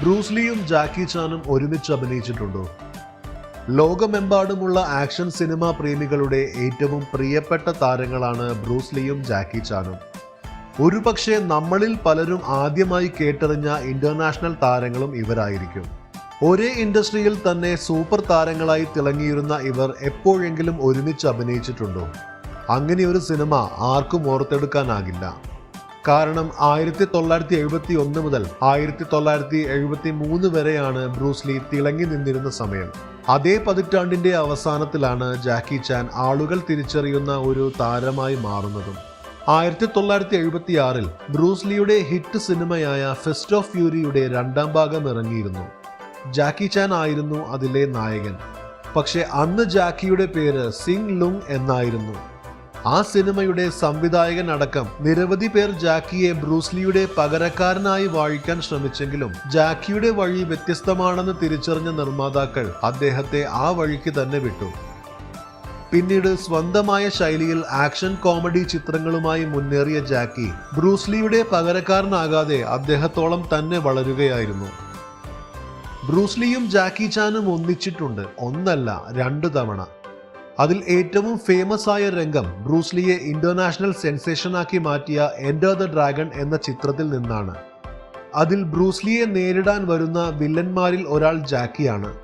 ബ്രൂസ്ലിയും ജാക്കി ചാനും ഒരുമിച്ച് അഭിനയിച്ചിട്ടുണ്ടോ? ലോകമെമ്പാടുമുള്ള action cinema പ്രേമികളുടെ ഏറ്റവും പ്രിയപ്പെട്ട താരങ്ങളാണ് ബ്രൂസ്ലിയും ജാക്കി ചാനും. ഒരുപക്ഷെ നമ്മളിൽ പലരും ആദ്യമായി കേട്ടറിഞ്ഞ ഇന്റർനാഷണൽ താരങ്ങളും ഇവരായിരിക്കും. ഒരേ ഇൻഡസ്ട്രിയിൽ തന്നെ സൂപ്പർ താരങ്ങളായി തിളങ്ങിയിരുന്ന ഇവർ എപ്പോഴെങ്കിലും ഒരുമിച്ച് അഭിനയിച്ചിട്ടുണ്ടോ? അങ്ങനെ ഒരു സിനിമ ആർക്കും ഓർത്തെടുക്കാനാകില്ല. കാരണം ആയിരത്തി തൊള്ളായിരത്തി എഴുപത്തി ഒന്ന് മുതൽ ആയിരത്തി തൊള്ളായിരത്തി എഴുപത്തി മൂന്ന് വരെയാണ് ബ്രൂസ്ലി തിളങ്ങി നിന്നിരുന്ന സമയം. അതേ പതിറ്റാണ്ടിന്റെ അവസാനത്തിലാണ് ജാക്കി ചാൻ ആളുകൾ തിരിച്ചറിയുന്ന ഒരു താരമായി മാറുന്നതും. ആയിരത്തി തൊള്ളായിരത്തി എഴുപത്തി ബ്രൂസ്ലിയുടെ ഹിറ്റ് സിനിമയായ ഫെസ്റ്റ് ഓഫ് ഫ്യൂരിയുടെ രണ്ടാം ഭാഗം ഇറങ്ങിയിരുന്നു. ജാക്കി ചാൻ ആയിരുന്നു അതിലെ നായകൻ. പക്ഷെ അന്ന് ജാക്കിയുടെ പേര് സിംഗ് ലുങ് എന്നായിരുന്നു. ആ സിനിമയുടെ സംവിധായകൻ അടക്കം നിരവധി പേർ ജാക്കിയെ ബ്രൂസ്ലിയുടെ പകരക്കാരനായി വാഴിക്കാൻ ശ്രമിച്ചെങ്കിലും ജാക്കിയുടെ വഴി വ്യത്യസ്തമാണെന്ന് തിരിച്ചറിഞ്ഞ നിർമ്മാതാക്കൾ അദ്ദേഹത്തെ ആ വഴിക്ക് തന്നെ വിട്ടു. പിന്നീട് സ്വന്തമായ ശൈലിയിൽ ആക്ഷൻ കോമഡി ചിത്രങ്ങളുമായി മുന്നേറിയ ജാക്കി ബ്രൂസ്ലിയുടെ പകരക്കാരനാകാതെ അദ്ദേഹത്തോളം തന്നെ വളരുകയായിരുന്നു. ബ്രൂസ്ലിയും ജാക്കി ചാനും ഒന്നിച്ചിട്ടുണ്ട്. ഒന്നല്ല രണ്ടു തവണ. അതിൽ ഏറ്റവും ഫേമസ് ആയ രംഗം ബ്രൂസ്ലിയെ ഇന്റർനാഷണൽ സെൻസേഷനാക്കി മാറ്റിയ എൻഡർ ദ ഡ്രാഗൺ എന്ന ചിത്രത്തിൽ നിന്നാണ്. അതിൽ ബ്രൂസ്ലിയെ നേരിടാൻ വരുന്ന വില്ലന്മാരിൽ ഒരാൾ ജാക്കിയാണ്.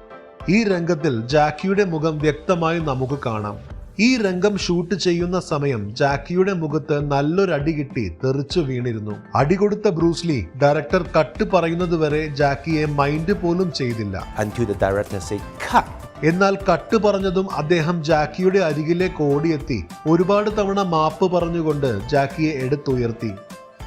ഈ രംഗത്തിൽ ജാക്കിയുടെ മുഖം വ്യക്തമായി നമുക്ക് കാണാം. ഈ രംഗം ഷൂട്ട് ചെയ്യുന്ന സമയം ജാക്കിയുടെ മുഖത്ത് നല്ലൊരു അടി കിട്ടി തെറിച്ചു വീണിരുന്നു. അടി കൊടുത്ത ബ്രൂസ്ലി ഡയറക്ടർ കട്ട് പറയുന്നത് വരെ ജാക്കിയെ മൈൻഡ് പോലും ചെയ്തില്ല. എന്നാൽ കട്ട് പറഞ്ഞതും അദ്ദേഹം ജാക്കിയുടെ അരികിലേക്ക് ഓടിയെത്തി. ഒരുപാട് തവണ മാപ്പ് പറഞ്ഞുകൊണ്ട് ജാക്കിയെ എടുത്തുയർത്തി.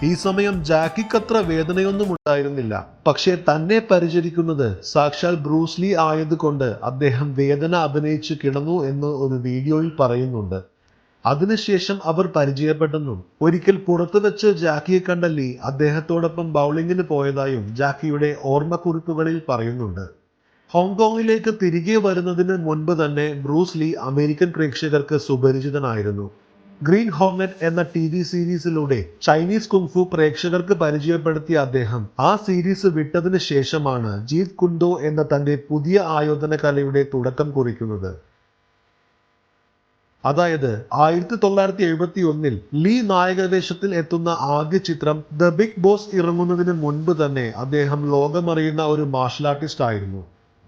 ഈ സമയം ജാക്കിക്കത്ര വേദനയൊന്നും ഉണ്ടായിരുന്നില്ല. പക്ഷേ തന്നെ പരിചരിക്കുന്നത് സാക്ഷാൽ ബ്രൂസ്ലി ആയതുകൊണ്ട് അദ്ദേഹം വേദന അഭിനയിച്ചു കിടന്നു എന്ന് ഒരു വീഡിയോയിൽ പറയുന്നുണ്ട്. അതിനുശേഷം അവർ പരിചയപ്പെട്ടെന്നും. ഒരിക്കൽ പുറത്തു വെച്ച് ജാക്കിയെ കണ്ട ലീ അദ്ദേഹത്തോടൊപ്പം ബൗളിങ്ങിന് പോയതായും ജാക്കിയുടെ ഓർമ്മക്കുറിപ്പുകളിൽ പറയുന്നുണ്ട്. ഹോങ്കോങ്ങിലേക്ക് തിരികെ വരുന്നതിന് മുൻപ് തന്നെ ബ്രൂസ് ലീ അമേരിക്കൻ പ്രേക്ഷകർക്ക് സുപരിചിതനായിരുന്നു. ഗ്രീൻ ഹോമറ്റ് എന്ന ടി വി സീരീസിലൂടെ ചൈനീസ് കുങ്ഫു പ്രേക്ഷകർക്ക് പരിചയപ്പെടുത്തിയ അദ്ദേഹം ആ സീരീസ് വിട്ടതിന് ശേഷമാണ് ജീത് കുണ്ടോ എന്ന തന്റെ പുതിയ ആയോധന കലയുടെ തുടക്കം കുറിക്കുന്നത്. അതായത് ആയിരത്തി തൊള്ളായിരത്തി എഴുപത്തി ഒന്നിൽ ലീ നായകവേഷത്തിൽ എത്തുന്ന ആദ്യ ചിത്രം ദ ബിഗ് ബോസ് ഇറങ്ങുന്നതിന് മുൻപ് തന്നെ അദ്ദേഹം ലോകമറിയുന്ന ഒരു മാർഷൽ ആർട്ടിസ്റ്റ് ആയിരുന്നു.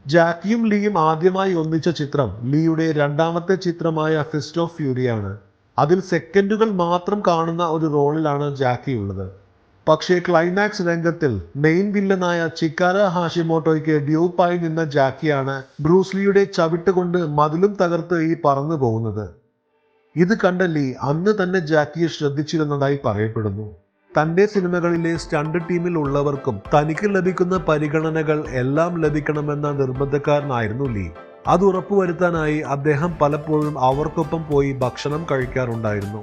ജാക്കിയും ലീയും ആദ്യമായി ഒന്നിച്ച ചിത്രം ലീയുടെ രണ്ടാമത്തെ ചിത്രമായ ഫിസ്റ്റ് ഓഫ് ഫ്യൂരിയാണ് അതിൽ സെക്കൻഡുകൾ മാത്രം കാണുന്ന ഒരു റോളിലാണ് ജാക്കി ഉള്ളത്. പക്ഷേ ക്ലൈമാക്സ് രംഗത്തിൽ മെയിൻ വില്ലനായ ചിക്കാര ഹാഷിമോട്ടോയ്ക്ക് ഡ്യൂപ്പായി നിന്ന ജാക്കിയാണ് ബ്രൂസ്ലിയുടെ ചവിട്ട് കൊണ്ട് മതിലും തകർത്ത് ഈ പറന്നു പോകുന്നത്. ഇത് കണ്ട ലീ അന്ന് തന്നെ ജാക്കിയെ ശ്രദ്ധിച്ചിരുന്നതായി പറയപ്പെടുന്നു. തന്റെ സിനിമകളിലെ സ്റ്റണ്ട് ടീമിൽ ഉള്ളവർക്കും തനിക്ക് ലഭിക്കുന്ന പരിഗണനകൾ എല്ലാം ലഭിക്കണമെന്ന നിർബന്ധക്കാരനായിരുന്നു ലീ. അത് ഉറപ്പുവരുത്താനായി അദ്ദേഹം പലപ്പോഴും അവർക്കൊപ്പം പോയി ഭക്ഷണം കഴിക്കാറുണ്ടായിരുന്നു.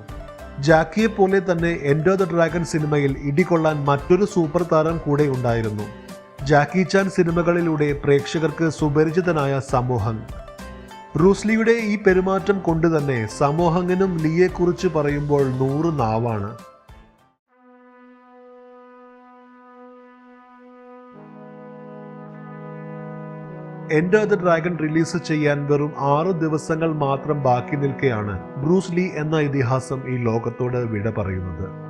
ജാക്കിയെ പോലെ തന്നെ എൻഡോ ദ ഡ്രാഗൺ സിനിമയിൽ ഇടികൊള്ളാൻ മറ്റൊരു സൂപ്പർ താരം കൂടെ ഉണ്ടായിരുന്നു. ജാക്കി ചാൻ സിനിമകളിലൂടെ പ്രേക്ഷകർക്ക് സുപരിചിതനായ സമൂഹം റൂസ്ലിയുടെ ഈ പെരുമാറ്റം കൊണ്ട് തന്നെ ലീയെക്കുറിച്ച് പറയുമ്പോൾ നൂറ് നാവാണ്. എൻഡർ ദ ഡ്രാഗൺ റിലീസ് ചെയ്യാൻ വെറും ആറ് ദിവസങ്ങൾ മാത്രം ബാക്കി നിൽക്കെയാണ് ബ്രൂസ് ലീ എന്ന ഇതിഹാസം ഈ ലോകത്തോട് വിട പറയുന്നത്.